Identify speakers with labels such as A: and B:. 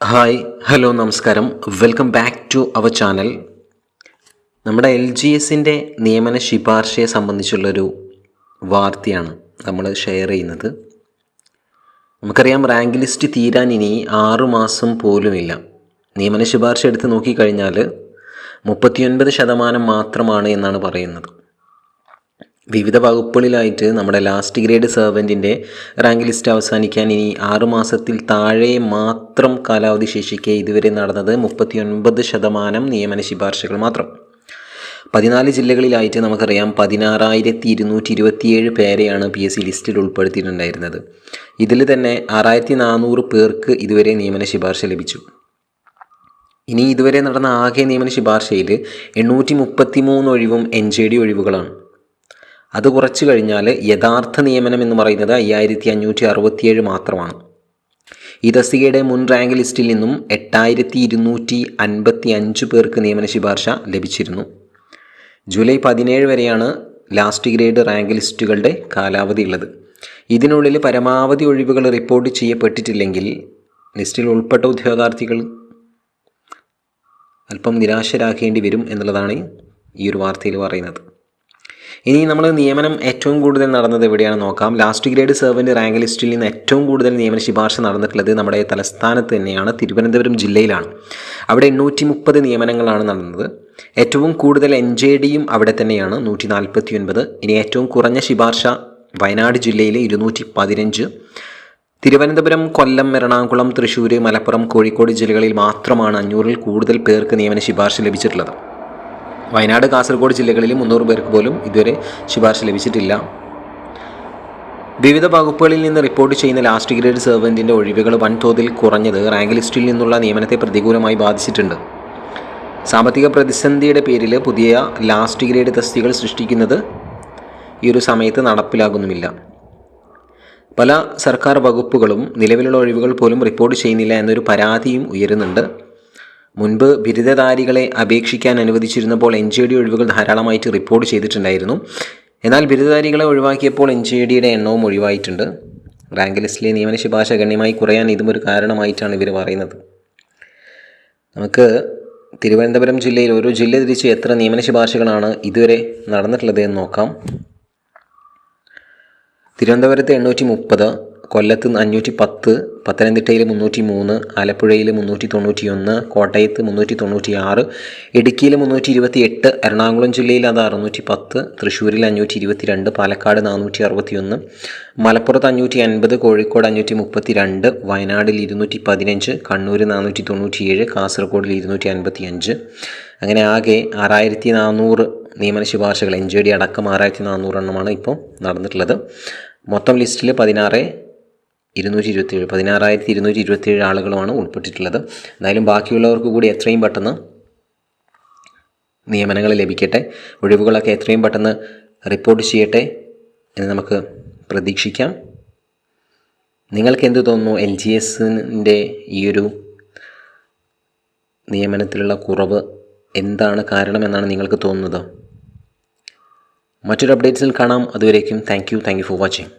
A: Hi hello നമസ്കാരം. Welcome back to our channel. നമ്മുടെ L G എസിന്റെ നിയമന ശുപാർശയെ സംബന്ധിച്ചുള്ളൊരു വാർത്തയാണ് നമ്മൾ ഷെയർ ചെയ്യുന്നത്. നമുക്കറിയാം റാങ്ക് ലിസ്റ്റ് തീരാൻ ഇനി ആറുമാസം പോലുമില്ല. നിയമന ശുപാർശ എടുത്ത് നോക്കിക്കഴിഞ്ഞാൽ മുപ്പത്തിയൊൻപത് ശതമാനം മാത്രമാണ് എന്നാണ് പറയുന്നത്. വിവിധ വകുപ്പുകളിലായിട്ട് നമ്മുടെ ലാസ്റ്റ് ഗ്രേഡ് സെർവന്റിന്റെ റാങ്ക് ലിസ്റ്റ് അവസാനിക്കാൻ ഇനി ആറുമാസത്തിൽ താഴെ മാത്രം കാലാവധി ശേഷിക്കെ ഇതുവരെ നടന്നത് മുപ്പത്തിയൊൻപത് ശതമാനം നിയമന ശുപാർശകൾ മാത്രം. പതിനാല് ജില്ലകളിലായിട്ട് നമുക്കറിയാം പതിനാറായിരത്തി ഇരുന്നൂറ്റി ഇരുപത്തിയേഴ് പേരെയാണ് പി എസ് സി ലിസ്റ്റിൽ ഉൾപ്പെടുത്തിയിട്ടുണ്ടായിരുന്നത്. ഇതിൽ തന്നെ ആറായിരത്തി നാനൂറ് പേർക്ക് ഇതുവരെ നിയമന ശുപാർശ ലഭിച്ചു. ഇനി ഇതുവരെ നടന്ന ആകെ നിയമന ശുപാർശയിൽ എണ്ണൂറ്റി മുപ്പത്തി മൂന്ന് ഒഴിവും എൻ ജെ ഡി ഒഴിവുകളാണ്. അത് കുറച്ച് കഴിഞ്ഞാൽ യഥാർത്ഥ നിയമനം എന്ന് പറയുന്നത് അയ്യായിരത്തി അഞ്ഞൂറ്റി അറുപത്തിയേഴ് മാത്രമാണ്. ഈ മുൻ റാങ്ക് ലിസ്റ്റിൽ നിന്നും എട്ടായിരത്തി ഇരുന്നൂറ്റി അൻപത്തി അഞ്ച് പേർക്ക് നിയമന ശുപാർശ ലഭിച്ചിരുന്നു. ജൂലൈ പതിനേഴ് വരെയാണ് ലാസ്റ്റ് ഗ്രേഡ് റാങ്ക് ലിസ്റ്റുകളുടെ കാലാവധി ഉള്ളത്. ഇതിനുള്ളിൽ പരമാവധി ഒഴിവുകൾ റിപ്പോർട്ട് ചെയ്യപ്പെട്ടിട്ടില്ലെങ്കിൽ ലിസ്റ്റിൽ ഉൾപ്പെട്ട ഉദ്യോഗാർത്ഥികൾ അല്പം നിരാശരാക്കേണ്ടി വരും എന്നുള്ളതാണ് ഈ ഒരു വാർത്തയിൽ പറയുന്നത്. ഇനി നമ്മൾ നിയമനം ഏറ്റവും കൂടുതൽ നടന്നത് എവിടെയാണ് നോക്കാം. ലാസ്റ്റ് ഗ്രേഡ് സെർവന്റ് റാങ്ക് ലിസ്റ്റിൽ നിന്ന് ഏറ്റവും കൂടുതൽ നിയമന ശുപാർശ നടന്നിട്ടുള്ളത് നമ്മുടെ തലസ്ഥാനത്ത് തന്നെയാണ് തിരുവനന്തപുരം ജില്ലയിലാണ്. അവിടെ എണ്ണൂറ്റി മുപ്പത് നിയമനങ്ങളാണ് നടന്നത്. ഏറ്റവും കൂടുതൽ എൻ ജെ ഡിയും അവിടെ തന്നെയാണ് നൂറ്റി നാൽപ്പത്തി ഒൻപത് ഇനി ഏറ്റവും കുറഞ്ഞ ശുപാർശ വയനാട് ജില്ലയിലെ ഇരുന്നൂറ്റി പതിനഞ്ച് തിരുവനന്തപുരം കൊല്ലം എറണാകുളം തൃശ്ശൂർ മലപ്പുറം കോഴിക്കോട് ജില്ലകളിൽ മാത്രമാണ് അഞ്ഞൂറിൽ കൂടുതൽ പേർക്ക് നിയമന ശുപാർശ ലഭിച്ചിട്ടുള്ളത്. വയനാട് കാസർഗോഡ് ജില്ലകളിൽ മുന്നൂറ് പേർക്ക് പോലും ഇതുവരെ ശുപാർശ ലഭിച്ചിട്ടില്ല. വിവിധ വകുപ്പുകളിൽ നിന്ന് റിപ്പോർട്ട് ചെയ്യുന്ന ലാസ്റ്റ് ഗ്രേഡ് സെർവന്റിന്റെ ഒഴിവുകൾ വൻതോതിൽ കുറഞ്ഞത് റാങ്ക് ലിസ്റ്റിൽ നിന്നുള്ള നിയമനത്തെ പ്രതികൂലമായി ബാധിച്ചിട്ടുണ്ട്. സാമ്പത്തിക പ്രതിസന്ധിയുടെ പേരിൽ പുതിയ ലാസ്റ്റ് ഗ്രേഡ് തസ്തികൾ സൃഷ്ടിക്കുന്നത് ഈ ഒരു സമയത്ത് നടപ്പിലാകുന്നുമില്ല. പല സർക്കാർ വകുപ്പുകളും നിലവിലുള്ള ഒഴിവുകൾ പോലും റിപ്പോർട്ട് ചെയ്യുന്നില്ല എന്നൊരു പരാതിയും ഉയരുന്നുണ്ട്. മുൻപ് ബിരുദധാരികളെ അപേക്ഷിക്കാൻ അനുവദിച്ചിരുന്നപ്പോൾ എൻ ജി ഡി ഒഴിവുകൾ ധാരാളമായിട്ട് റിപ്പോർട്ട് ചെയ്തിട്ടുണ്ടായിരുന്നു. എന്നാൽ ബിരുദധാരികളെ ഒഴിവാക്കിയപ്പോൾ എൻ ജി ഡിയുടെ എണ്ണവും ഒഴിവായിട്ടുണ്ട്. റാങ്ക് ലിസ്റ്റിലെ നിയമന ശുപാർശ ഗണ്യമായി കുറയാൻ ഇതും ഒരു കാരണമായിട്ടാണ് ഇവർ പറയുന്നത്. നമുക്ക് തിരുവനന്തപുരം ജില്ലയിൽ ഓരോ ജില്ല തിരിച്ച് എത്ര നിയമന ശുപാർശകളാണ് ഇതുവരെ നടന്നിട്ടുള്ളത് എന്ന് നോക്കാം. തിരുവനന്തപുരത്ത് എണ്ണൂറ്റി മുപ്പത് കൊല്ലത്ത് അഞ്ഞൂറ്റി പത്ത് പത്തനംതിട്ടയിൽ മുന്നൂറ്റി മൂന്ന് ആലപ്പുഴയിൽ മുന്നൂറ്റി തൊണ്ണൂറ്റി ഒന്ന് കോട്ടയത്ത് മുന്നൂറ്റി തൊണ്ണൂറ്റി ആറ് ഇടുക്കിയിൽ മുന്നൂറ്റി ഇരുപത്തി എട്ട് എറണാകുളം ജില്ലയിൽ അത് അറുന്നൂറ്റി പത്ത് തൃശ്ശൂരിൽ അഞ്ഞൂറ്റി ഇരുപത്തി രണ്ട് പാലക്കാട് നാനൂറ്റി അറുപത്തി ഒന്ന് മലപ്പുറത്ത് അഞ്ഞൂറ്റി അൻപത് കോഴിക്കോട് അഞ്ഞൂറ്റി മുപ്പത്തി രണ്ട് വയനാടിൽ ഇരുന്നൂറ്റി പതിനഞ്ച് കണ്ണൂർ നാനൂറ്റി തൊണ്ണൂറ്റിയേഴ് കാസർഗോഡിൽ ഇരുന്നൂറ്റി അൻപത്തി അഞ്ച് അങ്ങനെ ആകെ ആറായിരത്തി നാനൂറ് നിയമന ശുപാർശകൾ എൻ ജെ ഡി അടക്കം ആറായിരത്തി നാനൂറ് എണ്ണമാണ് ഇപ്പോൾ നടന്നിട്ടുള്ളത്. മൊത്തം ലിസ്റ്റിൽ പതിനാറ് ഇരുന്നൂറ്റി ഇരുപത്തിയേഴ് പതിനാറായിരത്തി ഇരുന്നൂറ്റി ഇരുപത്തിയേഴ് ആളുകളുമാണ് ഉൾപ്പെട്ടിട്ടുള്ളത്. എന്തായാലും ബാക്കിയുള്ളവർക്ക് കൂടി എത്രയും പെട്ടെന്ന് നിയമനങ്ങൾ ലഭിക്കട്ടെ ഒഴിവുകളൊക്കെ എത്രയും പെട്ടെന്ന് റിപ്പോർട്ട് ചെയ്യട്ടെ എന്ന് നമുക്ക് പ്രതീക്ഷിക്കാം. നിങ്ങൾക്ക് എന്ത് തോന്നുന്നു എൽ ജി എസിന്റെ ഈ ഒരു നിയമനത്തിലുള്ള കുറവ് എന്താണ് കാരണമെന്നാണ് നിങ്ങൾക്ക് തോന്നുന്നത്? മറ്റൊരു അപ്ഡേറ്റ്സിൽ കാണാം. അതുവരേക്കും thank you thank you for watching